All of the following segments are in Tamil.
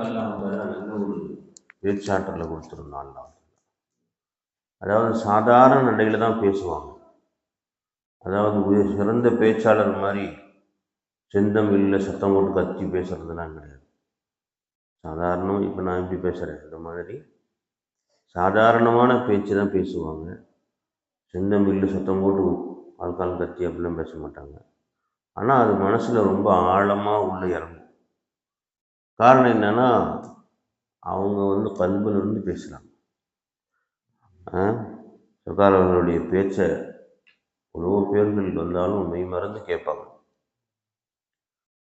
நல்ல ஒரு பேச்சாற்றலை கொடுத்துருந்தான் அதாவது சாதாரண நடையில் தான் பேசுவாங்க. அதாவது சிறந்த பேச்சாளர் மாதிரி செந்தமிழில் சத்தம் போட்டு கத்தி பேசுறதுலாம் கிடையாது. சாதாரணம் இப்போ நான் எப்படி பேசுகிறேன் இந்த மாதிரி சாதாரணமான பேச்சு தான் பேசுவாங்க. செந்தமிழில் சத்தம் போட்டு ஆள்கால் கத்தி அப்படிலாம் பேச மாட்டாங்க. ஆனால் அது மனசில் ரொம்ப ஆழமாக உள்ளே இறங்கும். காரணம் என்னென்னா அவங்க வந்து பண்பிலிருந்து பேசுகிறாங்க சர்க்கார் அவர்களுடைய பேச்சை எவ்வளோ பேர்கள் வந்தாலும் மெய் மறந்து கேட்பாங்க.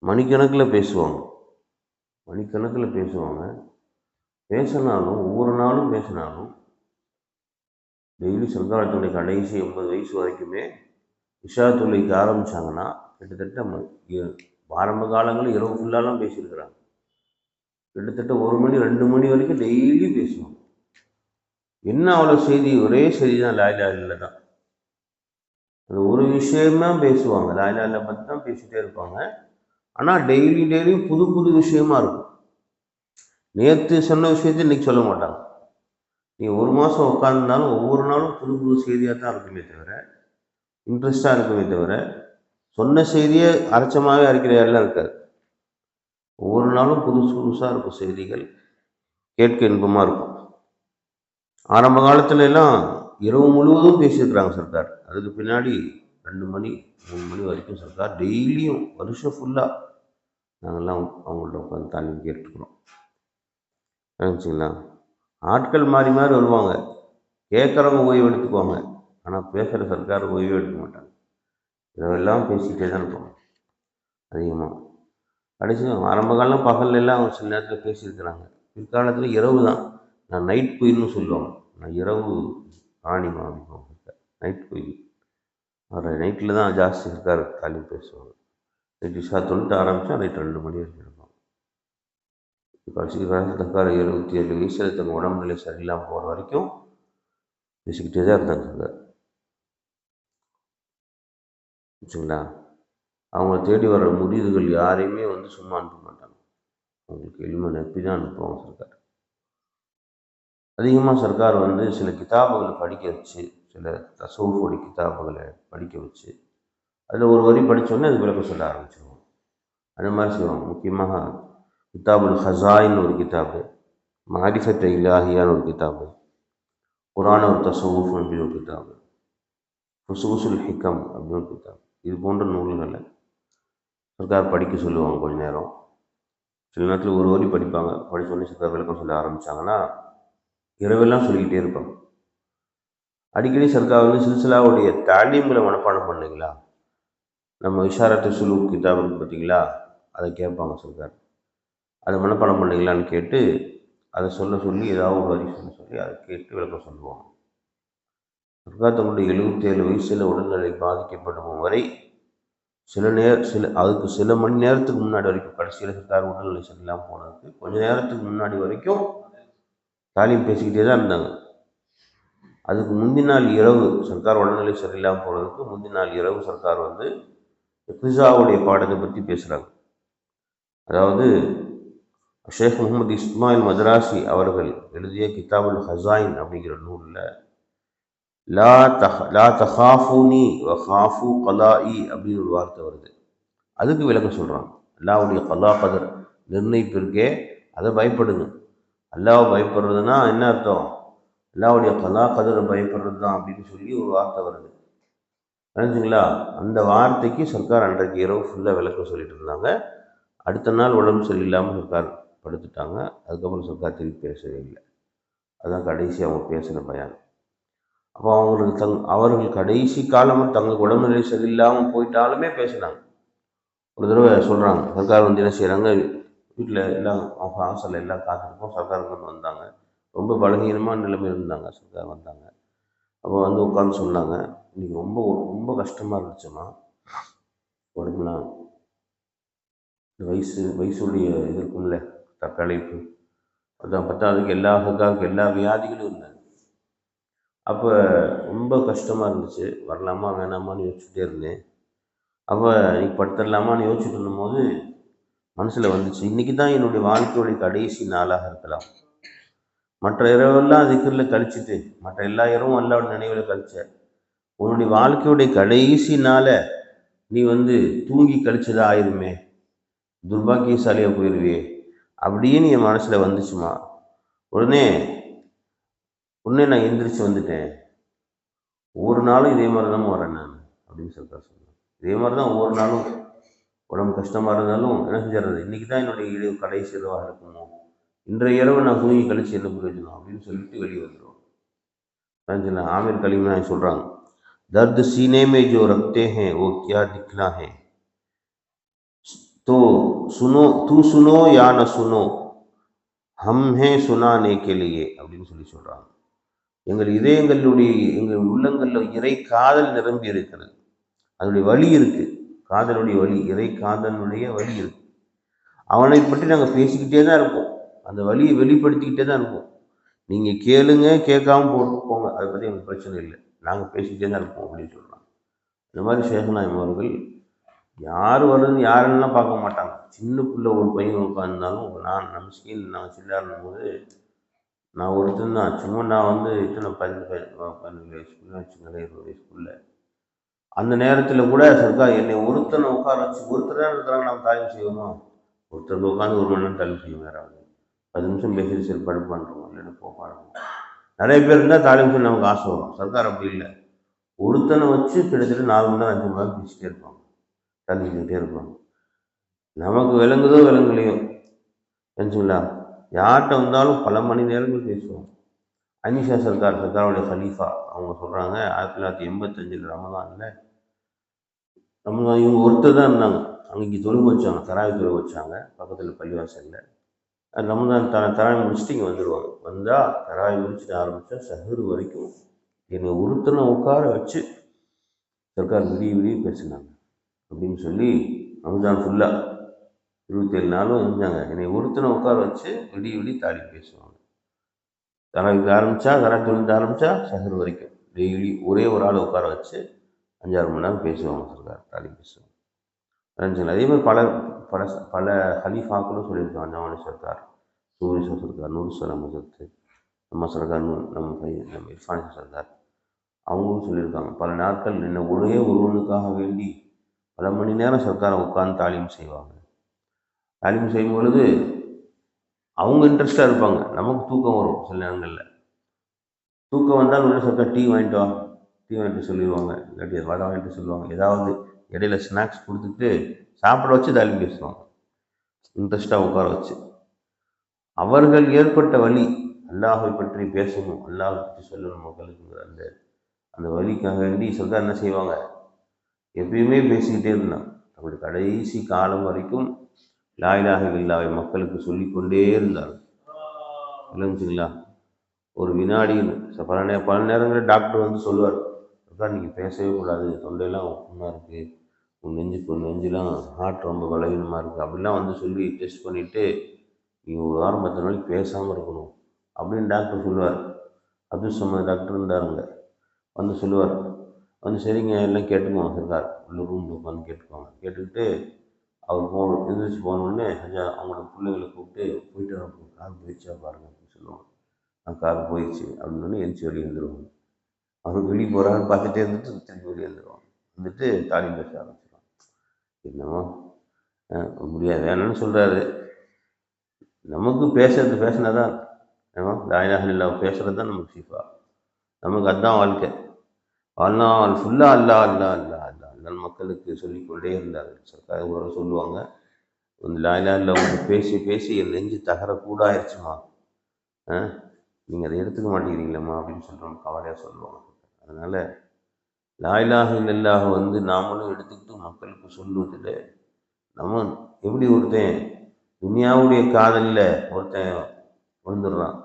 மணிக்கணக்கில் பேசுவாங்க. மணிக்கணக்கில் பேசுவாங்க. பேசினாலும் ஒவ்வொரு நாளும் பேசினாலும் டெய்லி சர்க்காரத்துடைய கடைசி எண்பது வயசு வரைக்குமே இஷா தொழிலுக்கு ஆரம்பித்தாங்கன்னா கிட்டத்தட்ட ம- ஆரம்ப காலங்களில் இரவு ஃபுல்லாலாம் பேசியிருக்கிறாங்க. கிட்டத்தட்ட ஒரு மணி ரெண்டு மணி வரைக்கும் டெய்லி பேசுவாங்க. என்ன அவ்வளோ செய்தி? ஒரே செய்தி தான் லாயிலா இல்லை தான் அது ஒரு விஷயமா பேசுவாங்க. லாயிலா இல்லை பற்றி தான் பேசிகிட்டே இருப்பாங்க. ஆனால் டெய்லி டெய்லியும் புது புது விஷயமா இருக்கும். நேற்று சொன்ன விஷயத்தை இன்னைக்கு சொல்ல மாட்டாங்க. நீ ஒரு மாதம் உட்காந்துருந்தாலும் ஒவ்வொரு நாளும் புது புது செய்தியாக தான் இருக்குமே தவிர இன்ட்ரெஸ்டாக இருக்குமே தவிர சொன்ன செய்தியே அரைச்சமாகவே அரைக்கிற எல்லாம் இருக்காது ஒவ்வொரு நாளும் புதுசு புதுசாக இருக்கும் செய்திகள். கேட்க இன்பமாக இருக்கும். ஆரம்ப காலத்துல எல்லாம் இரவு முழுவதும் பேசியிருக்கிறாங்க சர்க்கார். அதுக்கு பின்னாடி ரெண்டு மணி மூணு மணி வரைக்கும் சர்க்கார் டெய்லியும் வருஷம் ஃபுல்லாக நாங்கள்லாம் அவங்கள்ட்ட உட்காந்து தாலீம் கேட்டுக்கிறோம். நினச்சிங்களா ஆட்கள் மாறி மாறி வருவாங்க. கேட்குறவங்க ஓய்வு எடுத்துக்குவாங்க. ஆனால் பேசுகிற சர்க்கார் ஓய்வு எடுக்க மாட்டாங்க. இதெல்லாம் பேசிக்கிட்டே தான் இருப்போம். அதிகமாக கடைசி ஆரம்ப காலம் பகல்ல எல்லாம் அவங்க சில நேரத்தில் பேசியிருக்கிறாங்க. பிற்காலத்தில் இரவு தான். நான் நைட் குயில்னு சொல்லுவாங்க. நான் இரவு ராணிமா அப்படிம்பாங்க நைட் குயில் அவர் நைட்டில் தான் ஜாஸ்தி இருக்கார் காலி பேசுவாங்க நைட்டு இஷா தொழுட்டு ஆரம்பித்தா நைட் ரெண்டு மணி வரைக்கும் இருப்பாங்க கடைசி காலத்தில் இருக்கார் எழுபத்தி ஏழு வயசில் தங்க உடம்புநிலை சரியில்லாமல் போகிற வரைக்கும் பேசிக்கிட்டே தான் இருந்தாங்க. சார் வச்சுங்களா அவங்கள தேடி வர முடிவுகள் யாரையுமே வந்து சும்மா அனுப்ப மாட்டாங்க. அவங்களுக்கு எளிமை நப்பி தான் அனுப்புவாங்க சர்க்கார். அதிகமாக சர்க்கார் வந்து சில கிதாபுகளை படிக்க வச்சு சில தசவுடைய கிதாபுகளை படிக்க வச்சு அதில் ஒரு வரி படித்தோடனே அது விளக்கம் சொல்ல ஆரம்பிச்சிருவோம் அந்த மாதிரி செய்வாங்க. முக்கியமாக கிதாபுல் ஹசாயின்னு ஒரு கிதாபு மாரிஃபத் இலாஹியான்னு ஒரு கிதாபு குரான ஒரு தசவுஃப் அப்படின்னு ஒரு கிதாபு ஃபுசுகுசுல் ஹிக்கம் அப்படின்னு ஒரு கிதாபு. இது போன்ற நூல்களை சர்க்கார் படிக்க சொல்லுவாங்க கொஞ்ச நேரம். சில நேரத்தில் ஒரு வரி படிப்பாங்க. படிச்ச உடனே சர்க்கார் விளக்கம் சொல்ல ஆரம்பித்தாங்கன்னா இரவெல்லாம் சொல்லிக்கிட்டே இருப்பாங்க. அடிக்கடி சர்க்கார் வந்து சில்சிலாவுடைய தாலீம்களை மனப்பாடம் பண்ணுங்களா? நம்ம இஷாரத்து சுலு கிதாப் பார்த்தீங்களா அதை கேட்பாங்க சர்க்கார் அதை மனப்பாடம் பண்ணுங்களான்னு கேட்டு அதை சொல்ல சொல்லி ஏதாவது ஒரு வரி சொல்ல சொல்லி அதை கேட்டு விளக்கம் சொல்லுவாங்க. சர்க்கார் தன்னுடைய எழுபத்தேழு வயசில் உடல்நிலை பாதிக்கப்படும் வரை சில நேர சில அதுக்கு சில மணி நேரத்துக்கு முன்னாடி வரைக்கும் கடைசியில் சர்க்கார் உடல்நிலை சரியில்லாமல் போனதுக்கு கொஞ்ச நேரத்துக்கு முன்னாடி வரைக்கும் தாலீம் பேசிக்கிட்டே தான் இருந்தாங்க. அதுக்கு முந்தின நாள் இரவு சர்க்கார் உடல்நிலை சரியில்லாமல் போனதுக்கு முந்தின நாள் இரவு சர்க்கார் வந்து பிசாவுடைய பாடத்தை பற்றி பேசுகிறாங்க அதாவது ஷேக் முகமது இஸ்மாயில் மதராசி அவர்கள் எழுதிய கிதாபுல் ஹசாயின் அப்படிங்கிற நூலில் லா தஹ லா தஹாஃபூனி வ ஹாஃபு கலாஇ அப்படின்னு ஒரு வார்த்தை வருது. அதுக்கு விளக்கம் சொல்கிறான் அல்லாவுடைய கலா கதர் நிர்ணயிப்பிற்கே அதை பயப்படுங்க. அல்லாவை பயப்படுறதுன்னா என்ன அர்த்தம்? அல்லாவுடைய கலா கதரை பயப்படுறது தான் அப்படின்னு சொல்லி ஒரு வார்த்தை வருது. நினச்சிங்களா அந்த வார்த்தைக்கு சர்க்கார் அன்றைக்கு இரவு ஃபுல்லாக விளக்கம் சொல்லிட்டு இருந்தாங்க. அடுத்த நாள் உடம்பு சரியில்லாமல் சர்க்கார் படுத்துட்டாங்க. அதுக்கப்புறம் சர்க்கார் திருப்பி பேசவே இல்லை. அதுதான் கடைசி அவங்க பேசின பயான். அப்போ அவங்களுக்கு தங் அவர்கள் கடைசி காலமாக தங்களுக்கு உடம்புநிலை சரியில்லாமல் போயிட்டாலுமே பேசுகிறாங்க ஒரு தடவை சொல்கிறாங்க சர்க்கார் வந்து என்ன செய்கிறாங்க வீட்டில் எல்லாம் அவங்க ஹாஸ்டலில் எல்லாம் காத்திருப்போம் சர்க்கார் வந்து வந்தாங்க. ரொம்ப பலகீனமான நிலைமையில் இருந்தாங்க. சர்க்கார் வந்தாங்க. அப்போ வந்து உட்காந்து சொன்னாங்க இன்றைக்கி ரொம்ப ரொம்ப கஷ்டமாக இருந்துச்சுமா? உடம்புலாம் இந்த வயசு வயசுடைய இது இருக்கும்ல தக்கலைப்பு அதான் பத்தாவதுக்கு எல்லா சர்க்காருக்கு எல்லா வியாதிகளும் இருந்தாங்க அப்போ ரொம்ப கஷ்டமாக இருந்துச்சு. வரலாமா வேணாமான்னு யோசிச்சுட்டே இருந்தேன். அப்போ இன்னைக்கு படுத்துடலாமான்னு யோசிச்சுட்டு இருந்தபோது மனசில் வந்துச்சு. இன்னைக்கு தான் என்னுடைய வாழ்க்கையுடைய கடைசி நாளாக இருக்கலாம். மற்ற இரவெல்லாம் அதுக்குள்ள கழிச்சிட்டு மற்ற எல்லா இரவும் அல்லாவோட நினைவில் கழிச்ச உன்னுடைய வாழ்க்கையுடைய கடைசி நாளை நீ வந்து தூங்கி கழிச்சதா ஆயிருமே. துர்பாக்கியசாலியாக போயிடுவியே அப்படின்னு என் மனசில் வந்துச்சுமா. உடனே உடனே நான் எந்திரிச்சு வந்துட்டேன் ஒவ்வொரு நாளும் இதே மாதிரி தான் வரேன் நான் அப்படின்னு சொல்லிட்டு சொன்னேன் இதே மாதிரி தான் ஒவ்வொரு நாளும் உடம்பு கஷ்டமாக இருந்தாலும் என்ன செஞ்சிடறது இன்றைக்கி தான் என்னுடைய இரவு கடைசி இரவாக இருக்குமோ இன்றைய இரவு நான் தூங்கி கழிச்சு என்ன பிரயோஜனம் அப்படின்னு சொல்லிட்டு வெளியே வந்துடுவோம் ஆமீர் கலீம் நான் சொல்கிறாங்க दर्द सीने में जो रखते हैं वो क्या दिखना है तो सुनो तू सुनो या न सुनो हम हैं सुनाने के लिए அப்படின்னு சொல்லி சொல்றாங்க எங்கள் இதயங்களுடைய எங்கள் உள்ளங்களில் இறை காதல் நிரம்பி இருக்கிறது. அதனுடைய வழி இருக்கு. காதலுடைய வழி இறை காதலுடைய வழி இருக்கு. அவனை பற்றி நாங்கள் பேசிக்கிட்டே தான் இருப்போம். அந்த வழியை வெளிப்படுத்திக்கிட்டே தான் இருப்போம். நீங்கள் கேளுங்க கேட்காம போட்டு போங்க. அதை பற்றி எங்களுக்கு பிரச்சனை இல்லை. நாங்கள் பேசிக்கிட்டே தான் இருப்போம் அப்படின்னு சொல்கிறாங்க இந்த மாதிரி சேகநாயம் அவர்கள் யார் வருதுன்னு யாருன்னெலாம் பார்க்க மாட்டாங்க. சின்ன பிள்ளை ஒரு பையன் உட்காந்துருந்தாலும் நான் நம்ம ஸ்கீல் நான் சில்லாருக்கும் போது நான் ஒருத்தன் தான். சும்மா நான் வந்து இத்தனை பதினஞ்சு பதினஞ்சு வயசுக்குள்ள வச்சுங்களேன் இருபது வயசுக்குள்ள அந்த நேரத்தில் கூட சர்க்கார் என்னை ஒருத்தனை உட்கார வச்சு ஒருத்தர் தான் இருக்கிறாங்க நம்ம தாயம் செய்யணும்? ஒருத்தர் உட்காந்து ஒரு மணி நேரம் தாலிம் செய்வோம் வேற பத்து நிமிஷம் பேசி சரி படுப்பு பண்ணுறோம் இல்லைன்னா போப்பாடுறோம் நிறைய பேர் இருந்தால் தாலிம் செய்ய நமக்கு ஆசை வரும். சர்க்கார் அப்படி இல்லை. ஒருத்தனை வச்சு கிட்டத்தட்ட நாலு மணி நேரம் அஞ்சு மணி நேரம் பேசிட்டே இருப்பாங்க. தாலி செஞ்சுக்கிட்டே இருப்பாங்க. நமக்கு விளங்குதோ விளங்குலையோ. தெரிஞ்சுங்களா யார்கிட்ட வந்தாலும் பல மணி நேரங்கள் பேசுவோம். அனிஷா சர்க்கார் சர்க்காரோடைய சலீஃபா அவங்க சொல்கிறாங்க ஆயிரத்தி தொள்ளாயிரத்தி எண்பத்தஞ்சில் ரமதானில் ரமதான் இவங்க ஒருத்தர் தான் இருந்தாங்க. அங்கே இங்கே தொழுக வச்சாங்க தராவி தொழுக வச்சாங்க பக்கத்தில் பள்ளிவாசலில். ரமதான் த தராவி முடிச்சுட்டு இங்கே வந்துடுவாங்க வந்தால் தராவி முடிச்சுட்டு ஆரம்பித்தா சஹரு வரைக்கும் என்னை ஒருத்தனை உட்கார வச்சு சர்க்கார் விடிய விடிய பேசினாங்க. அப்படின்னு சொல்லி ரமதான் ஃபுல்லாக இருபத்தி ஏழு நாளும் இருந்தாங்க என்னை ஒருத்தனை உட்கார வச்சு விடிய விடி தாலி பேசுவாங்க. தனக்கு ஆரம்பித்தா தனக்கு ஆரம்பித்தா சஹர் வரைக்கும். டெய்லி ஒரே ஒரு ஆளை உட்கார வச்சு அஞ்சாறு மணி நேரம் பேசுவாங்க சர்க்கார் தாலி பேசுவாங்க. அதே மாதிரி பல பல பல ஹலீஃபாக்களும் சொல்லியிருக்காங்க. ஜமானி சர்க்கார் சூரிய சர்க்கார் நூறுஸ்வரம் சத்து நம்ம சர்க்கார் நம்ம பையன் நம்ம இர்ஃபான் சர்க்கார் அவங்களும் சொல்லியிருக்காங்க. பல நாட்கள் என்ன ஒரே ஒருவனுக்காக வேண்டி பல மணி நேரம் சர்க்காரை உட்கார்ந்து தாலியும் செய்வாங்க. தாலிம் செய்யும் பொழுது அவங்க இன்ட்ரெஸ்டாக இருப்பாங்க. நமக்கு தூக்கம் வரும் சில நேரங்களில். தூக்கம் வந்தால் உடனே சர்க்கார் டீ வாங்கிட்டு வா. டீ வாங்கிட்டு சொல்லிடுவாங்க. இல்லாட்டி வடை வாங்கிட்டு சொல்லுவாங்க. ஏதாவது இடையில ஸ்நாக்ஸ் கொடுத்துட்டு சாப்பிட வச்சு தாலிம் பேசுவாங்க. இன்ட்ரெஸ்டாக உட்கார வச்சு. அவர்கள் ஏற்பட்ட வழி அல்லாஹை பற்றி பேசணும். அல்லாஹை பற்றி சொல்லணும் மக்களுக்குங்கிற அந்த அந்த வழிக்காக வேண்டி சொல்ல என்ன செய்வாங்க? எப்பயுமே பேசிக்கிட்டே இருந்தான். அப்படி கடைசி காலம் வரைக்கும் லாயிலாக இல்லாவை மக்களுக்கு சொல்லிக்கொண்டே இருந்தார் இல்லைங்களா ஒரு வினாடியில் பல நே பல நேரங்களில் டாக்டர் வந்து சொல்லுவார் சர்க்கார் நீங்கள் பேசவே கூடாது தொண்டையெல்லாம் புண்ணாக இருக்குது உன் நெஞ்சுக்கு உன் நெஞ்செலாம் ஹார்ட் ரொம்ப பலவீனமாக இருக்குது அப்படிலாம் வந்து சொல்லி டெஸ்ட் பண்ணிவிட்டு நீங்கள் ஒரு வாரம் பத்து நாளைக்கு பேசாமல் இருக்கணும் அப்படின்னு டாக்டர் சொல்லுவார். அப்துல் சமத் டாக்டர் இருந்தாருங்க. வந்து சொல்லுவார் வந்து சரிங்க எல்லாம் கேட்டுக்குவாங்க சார் உள்ள ரூமில் உட்காந்து கேட்டுக்குவாங்க கேட்டுக்கிட்டு அவர் போகணும் எழுந்திரிச்சு போனோடனே ஐயா அவங்களோட பிள்ளைங்களை கூப்பிட்டு போயிட்டு வரோம் கார் போயிடுச்சா பாருங்க அப்படின்னு சொல்லுவாங்க. நான் கார் போயிடுச்சு அப்படின்னு எந்திரிச்சு வெளியே எழுந்துருவாங்க அவர் வெளியே போகிறான்னு பார்த்துட்டே இருந்துட்டு திரும்பி வெளியே எழுந்துருவாங்க வந்துட்டு தாலி பேச ஆரம்பிச்சிடுவாங்க என்னமோ முடியாது வேணும்னு சொல்கிறாரு நமக்கு பேசுறது பேசினா தான் ஏன்னா தாயினாக இல்லை பேசுகிறது தான் நமக்கு சீஃபா. நமக்கு அதுதான் வாழ்க்கை. வாழ்நாள் ஃபுல்லாக அல்லா அல்லா அல்லா அல்லா. அல்லா மக்களுக்கு சொல்லிக்கொண்டே இருந்தார் சர்க்கார் ஒரு சொல்லுவாங்க இந்த லாயிலா வந்து பேசி பேசி என் நெஞ்சு தகர கூடாயிருச்சுமா? நீங்கள் அதை எடுத்துக்க மாட்டேங்கிறீங்களம்மா? அப்படின்னு சொல்கிறோம் கவலையாக சொல்லுவாங்க. அதனால் லாயிலாக இல்லாக வந்து நாமளும் எடுத்துக்கிட்டு மக்களுக்கு சொல்லுவதில் நம்ம எப்படி ஒருத்தன் துனியாவுடைய காதலில் ஒருத்தன் விழுந்துடுறான்?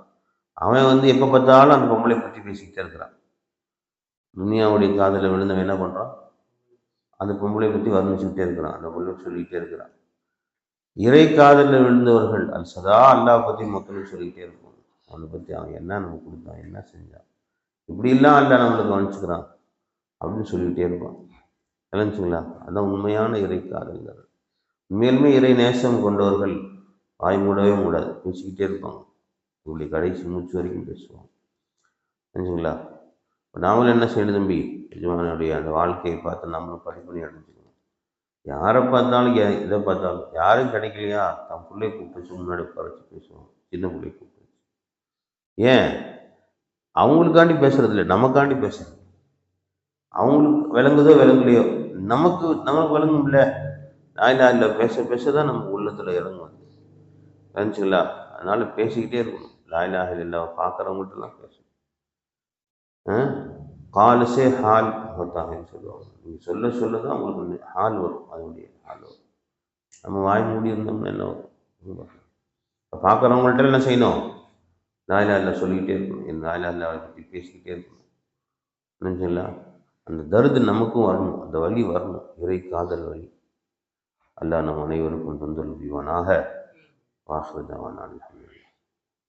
அவன் வந்து எப்போ பார்த்தாலும் அந்த பொம்பளை பற்றி பேசிக்கிட்டே இருக்கிறான். துனியாவுடைய காதலில் விழுந்தவன் என்ன பண்ணுறான் அந்த பொம்பளை பற்றி வர்ணிச்சுக்கிட்டே இருக்கிறான். அந்த பொம்பளை சொல்லிக்கிட்டே இருக்கிறான். இறை காதலில் விழுந்தவர்கள் அது சதா அல்லாஹ் பற்றி மக்களும் சொல்லிக்கிட்டே இருப்பாங்க. அவனை பற்றி அவன் என்ன நமக்கு கொடுத்தான் என்ன செஞ்சான்? இப்படிலாம் அல்லாஹ் நம்மளை கவனிச்சுக்கிறான் அப்படின்னு சொல்லிக்கிட்டே இருப்பான். விளைஞ்சுங்களா அதான் உண்மையான இறை காதல்கள். உண்மையிலுமே இறை நேசம் கொண்டவர்கள் வாய் மூடவே மூடாது. பேசிக்கிட்டே இருப்பாங்க. இப்படி கடைசி மூச்சு வரைக்கும் பேசுவாங்க. தெரிஞ்சுங்களா நாமளும் என்ன செய்யணும் தம்பி? எஜமானுடைய அந்த வாழ்க்கையை பார்த்து நம்மளும் படிப்பணி அடைஞ்சுக்கணும். யாரை பார்த்தாலும் இதை எதை பார்த்தாலும் யாரும் கிடைக்கலையா? தன் பிள்ளைய கூப்பிட்டு முன்னாடி குறைச்சி பேசுவோம். சின்ன பிள்ளைய கூப்பிட்டு ஏன்? அவங்களுக்காண்டி பேசுறது இல்லை நமக்காண்டி பேசுறது அவங்களுக்கு விளங்குதோ விளங்கலையோ நமக்கு நமக்கு விளங்கும்ல. நாயிலா இல்லை பேச பேச தான் நம்ம உள்ளத்தில் இறங்கும் அது நினச்சிங்களா அதனால பேசிக்கிட்டே இருக்கணும். லாயிலாக இல்லை பார்க்குறவங்கள்ட்டலாம் பேசணும். காலசே ஹால் ஹோத்தாங்கன்னு சொல்லுவாங்க. நீங்கள் சொல்ல சொல்ல தான் உங்களுக்கு வந்து ஹால் வரும் அதனுடைய ஹால் வரும். நம்ம வாய் மூடி இருந்தோம்னா என்ன வரும்? இப்போ பார்க்குறவங்கள்ட்ட என்ன செய்யணும்? லாயிலா இல்லை சொல்லிக்கிட்டே இருக்கணும். என் லாயிலா இல்லை பற்றி பேசிக்கிட்டே இருக்கணும். நினச்சிங்களா அந்த தருது நமக்கும் வரணும். அந்த வழி வரணும். இறை காதல் வழி. அல்லாஹ் நம் அனைவருக்கும் தொந்தரவு புரிவானாக. வாஹ்ரதாவான அல்ஹம்துலில்லாஹ்.